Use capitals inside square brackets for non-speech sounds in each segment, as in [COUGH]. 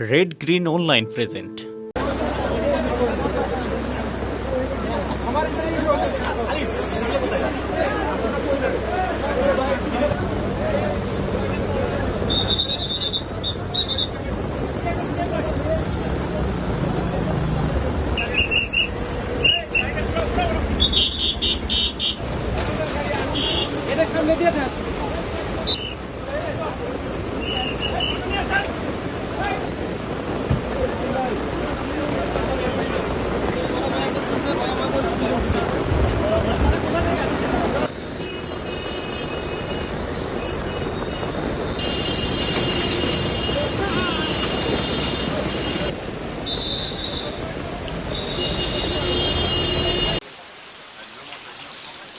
Red green online present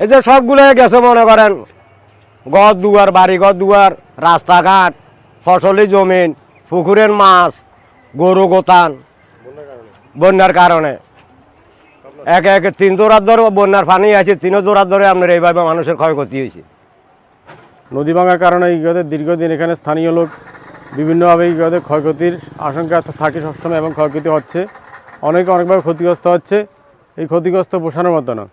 এই যে সবগুলো গেছে মনে করেন। ঘর দুয়ার, বাড়ি ঘর দুয়ার, রাস্তাঘাট, ফসলি জমিন, পুকুরের মাছ, গরু গোতান, বন্যার কারণে। একে একে তিন জোড়ার ধরে বন্যার পানি আছে, তিনও জোড়ার ধরে আপনার এইভাবে মানুষের ক্ষয়ক্ষতি হয়েছে। নদী ভাঙার কারণে দীর্ঘদিন এখানে স্থানীয় লোক বিভিন্নভাবে ইগদের ক্ষয়ক্ষতির আশঙ্কা থাকে সবসময় এবং ক্ষয়ক্ষতি হচ্ছে। অনেকে অনেকভাবে ক্ষতিগ্রস্ত হচ্ছে। এই ক্ষতিগ্রস্ত পোষানোর মতো না।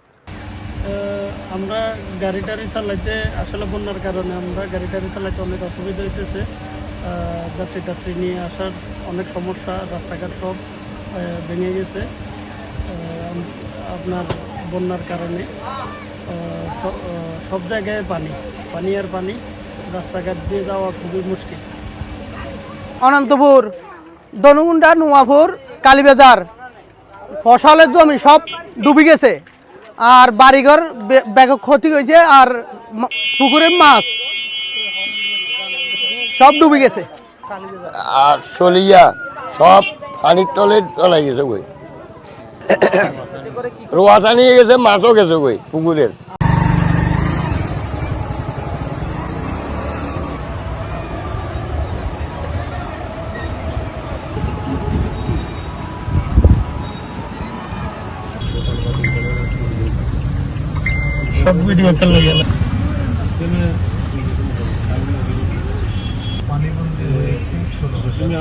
আমরা গাড়ি টাড়ি চালাইতে আসলে বন্যার কারণে আমরা গাড়ি টাড়ি চালাইতে অনেক অসুবিধা হইতেছে। যাত্রী টাত্রী নিয়ে আসার অনেক সমস্যা, রাস্তাঘাট সব ভেঙে গেছে। আপনার বন্যার কারণে। সব জায়গায় পানি পানি আর পানি, রাস্তাঘাট দিয়ে যাওয়া খুবই মুশকিল। অনন্তপুর ধনুগুন্ডা নোয়াপুর কালীবাজার, ফসলের জমি সব ডুবে গেছে। আর বাড়িঘর ব্যাগ ক্ষতি হয়েছে আর পুকুরে পুকুরের মাছ সব ডুবে গেছে। আর সলিয়া সব পানির তলে চলাই গেছে গই [COUGHS] রোয়াশা নিয়ে গেছে মাছও গেছে গই পুকুরের। সব ভিডিও ফেলে গেল।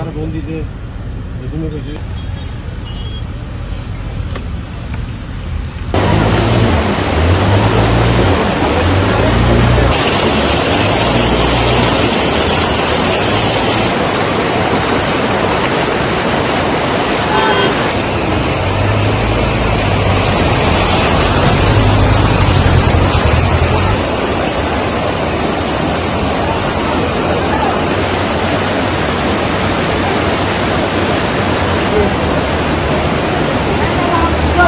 আর ফোন দিছে